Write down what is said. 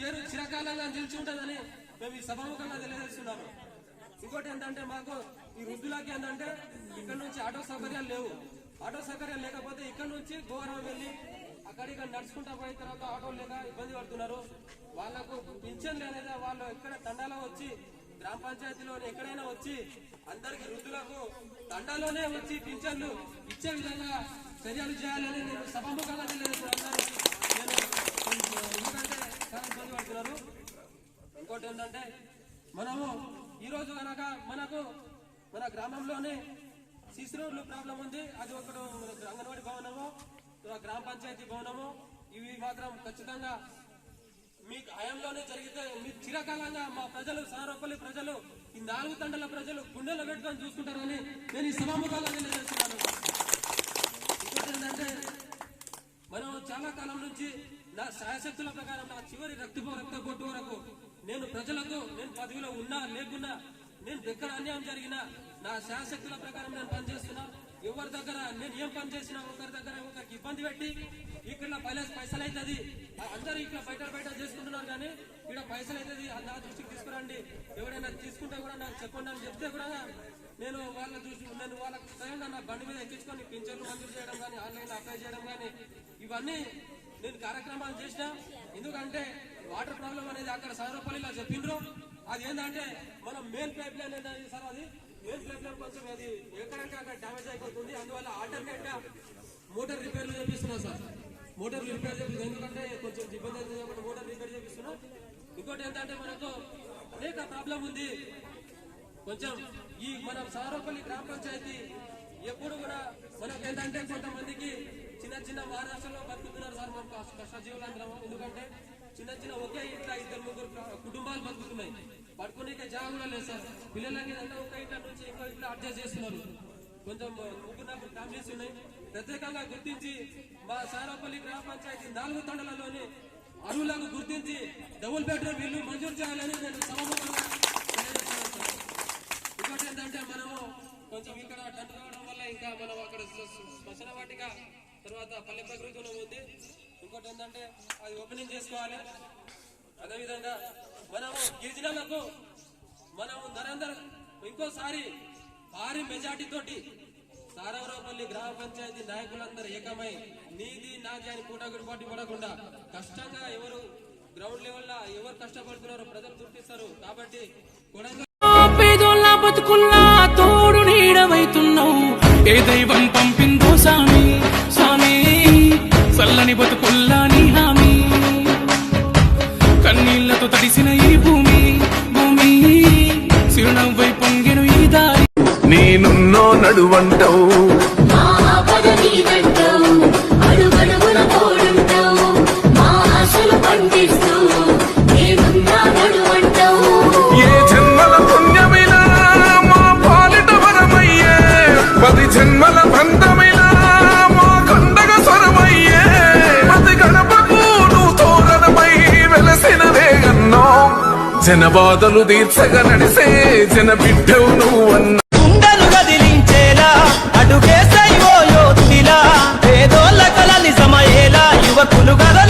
పేరు చిరకాలంగా నిలిచి ఉంటుందని మేము ఈ సభాముఖంగా తెలియజేస్తున్నాము. ఇంకోటి ఏంటంటే మాకు ఈ వృద్ధులకి ఏంటంటే ఇక్కడ నుంచి ఆటో సౌకర్యాలు లేవు. ఆటో సౌకర్యాలు లేకపోతే ఇక్కడ నుంచి గోవరం వెళ్ళి అక్కడ ఇక్కడ నడుచుకుంటా పోయిన తర్వాత ఆటో లేక ఇబ్బంది పడుతున్నారు. వాళ్ళకు పింఛన్ లేదా వాళ్ళు ఎక్కడ తండాలో వచ్చి గ్రామ పంచాయతీలో ఎక్కడైనా వచ్చి అందరికి వృద్ధులకు తండాలోనే వచ్చి పింఛన్లు ఇచ్చే విధంగా చర్యలు చేయాలని నేను సభాముఖంగా తెలియజేస్తున్నాను నేను ఎందుకంటే చాలా ఇబ్బంది పడుతున్నారు ఇంకోటి ఏంటంటే మనము ఈరోజు కనుక మనకు మన గ్రామంలోనే సిసి రోడ్లు ప్రాబ్లం ఉంది. అది ఒకటి మన అంగన్వాడీ భవనము గ్రామ పంచాయతీ భవనము ఇవి మాత్రం ఖచ్చితంగా మీ హయాంలోనే జరిగితే మీ చిరకాలంగా మా ప్రజలు సారోపల్లి ప్రజలు ఈ నాలుగు తండల ప్రజలు గుండెలు పెట్టుకొని చూసుకుంటారని నేను ఈ సభాముఖంగా తెలియజేస్తున్నాను ఇంకోటి ఏంటంటే మనం చాలా కాలం నుంచి నా శాయశక్తుల ప్రకారం నా చివరి రక్తపు రక్త కొట్టు వరకు నేను ప్రజలకు నేను పదవిలో ఉన్నా లేకున్నా నేను ఎక్కడ అన్యాయం జరిగినా నా శాయశక్తుల ప్రకారం నేను పనిచేస్తున్నా. ఎవరి దగ్గర నేను ఏం పని చేసినా ఒకరి దగ్గర ఒకరికి ఇబ్బంది పెట్టి ఇక్కడ పైసలు పైసలు అవుతుంది. అందరూ ఇక్కడ బయట బయట చేసుకుంటున్నారు కానీ ఇక్కడ పైసలు అవుతుంది. నా దృష్టికి తీసుకురండి. ఎవరైనా తీసుకుంటే కూడా నాకు చెప్పండి అని చెప్తే కూడా నేను వాళ్ళ చూసి నేను వాళ్ళ స్వయంగా నా బండి మీద ఎక్కించుకొని పింఛన్లు మంజూరు చేయడం కానీ ఆన్లైన్ అప్లై చేయడం కానీ ఇవన్నీ నేను కార్యక్రమాలు చేసిన. ఎందుకంటే వాటర్ ప్రాబ్లం అనేది అక్కడ సదరపల్లిలో చెప్పిండ్రు. అది ఏంటంటే మనం మెయిన్ పైప్ లైన్ అనేది సార్ అది? మెయిన్ పైప్ లైన్ కొంచెం అది ఎక్కడెక్కడ డ్యామేజ్ అయిపోతుంది. అందువల్ల ఆల్టర్నేట్గా మోటార్ రిపేర్లు చేపిస్తున్నాం సార్. మోటార్ రిపేర్ చేపిస్తుంది ఎందుకంటే కొంచెం ఇబ్బంది అవుతుంది కాబట్టి మోటార్ రిపేర్ చేపిస్తున్నాం. ఇంకోటి ఏంటంటే మనకు అనేక ప్రాబ్లం ఉంది. కొంచెం ఈ మన సారోపల్లి గ్రామ పంచాయతీ ఎప్పుడు కూడా మనకు ఏంటంటే కొంతమందికి చిన్న చిన్న మహారాష్ట్రలో బతుకుతున్నారు సార్ మనం కష్ట- కష్టజీవులందరం ఎందుకంటే చిన్న చిన్న ఒకే ఇంట్లో ఇద్దరు ముగ్గురు కుటుంబాలు బతుకుతున్నాయి. పడుకునే జాగులో లేదు సార్. పిల్లలకి అంతా ఒక ఇంట్లో నుంచి ఇంకో ఇంట్లో అడ్జస్ట్ చేస్తున్నారు. కొంచెం ముగ్గురు నాకు ఫ్యామిలీస్ ఉన్నాయి ప్రత్యేకంగా గుర్తించి మా సారాపల్లి గ్రామ పంచాయతీ నాలుగు తండలలోని అరువులకు గుర్తించి డబుల్ బెడ్రూమ్ ఇల్లు మంజూరు చేయాలని నేను సమూహంగా ఇంకోటి ఏంటంటే మనము కొంచెం ఇక్కడ టెంట్ రావడం వల్ల ఇంకా మనం అక్కడ శ్మ- శ్మశాన తర్వాత పల్లె ప్రకృతి ఉంది ఇంకోటి ఏంటంటే అది ఓపెనింగ్ చేసుకోవాలి. అదేవిధంగా మనము గిరిజనులకు మనము నరేందర్ ఇంకోసారి భారీ మెజార్టీ తోటి సారవరాపల్లి గ్రామ పంచాయతీ నాయకులందరూ ఏకమై నీది నాది అని కూటగుడిపాటి పడకుండా కష్టంగా ఎవరు గ్రౌండ్ లెవెల్ ఎవరు కష్టపడుతున్నారో ప్రజలు గుర్తిస్తారు. కాబట్టి కొడంగల్ బతుకుల్లా తోడు నీడవైతున్నావు ఏ దైవం పంపి బతుకుల్లా నీ హామీ. కన్నీళ్ళతో తడిసిన ఈ భూమి భూమి చిరునవ్వై పొంగెను ఈ దారి. నేనున్నో నడువంటావు. అడుగడుగున తోడుంటావు మా ఆశలు పండిస్తూ జన బాధలు తీర్చగా నడిసే జన బిడ్డవు నువ్వన్న. గుండెలు కదిలించేలా యోధిలా పేదోళ్ళ యువకులు గదలు